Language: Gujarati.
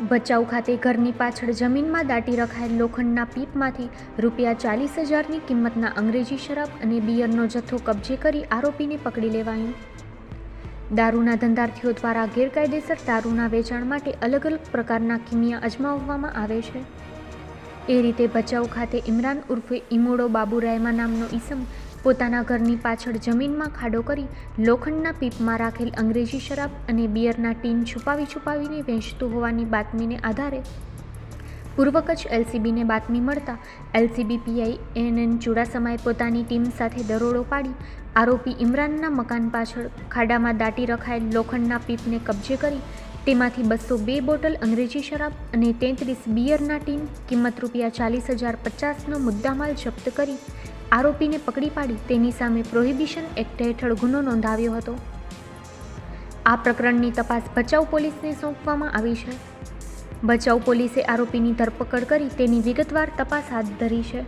ભચાઉ ખાતે ઘરની પાછળ જમીનમાં દાટી રખાયેલ લોખંડના પીપમાંથી રૂપિયા ચાલીસ હજારની કિંમતના અંગ્રેજી શરાબ અને બિયરનો જથ્થો કબજે કરી આરોપીને પકડી લેવાયું. દારૂના ધંધાર્થીઓ દ્વારા ગેરકાયદેસર દારૂના વેચાણ માટે અલગ અલગ પ્રકારના કિમિયા અજમાવવામાં આવે છે. એ રીતે ભચાઉ ખાતે ઇમરાન ઉર્ફે ઇમોડો બાબુ રાયમા નામનો ઈસમ પોતાના ઘરની પાછળ જમીનમાં ખાડો કરી લોખંડના પીપમાં રાખેલ અંગ્રેજી શરાબ અને બિયરના ટીન છુપાવી છુપાવીને વેચતું હોવાની બાતમીને આધારે પૂર્વ કચ્છ એલસીબીને બાતમી મળતા એલસીબી પીઆઈ એન એન ચુડાસમાએ પોતાની ટીમ સાથે દરોડો પાડી આરોપી ઇમરાનના મકાન પાછળ ખાડામાં દાટી રખાયેલ લોખંડના પીપને કબજે કરી તેમાંથી બસો બે બોટલ અંગ્રેજી શરાબ અને તેત્રીસ બિયરના ટીન, કિંમત રૂપિયા ચાલીસ હજાર પચાસનો મુદ્દામાલ જપ્ત કરી આરોપીને પકડી પાડી તેની સામે પ્રોહિબિશન એક્ટ હેઠળ ગુનો નોંધાવ્યો હતો. આ પ્રકરણની તપાસ ભચાઉ પોલીસને સોંપવામાં આવી છે. ભચાઉ પોલીસે આરોપીની ધરપકડ કરી તેની વિગતવાર તપાસ હાથ ધરી છે.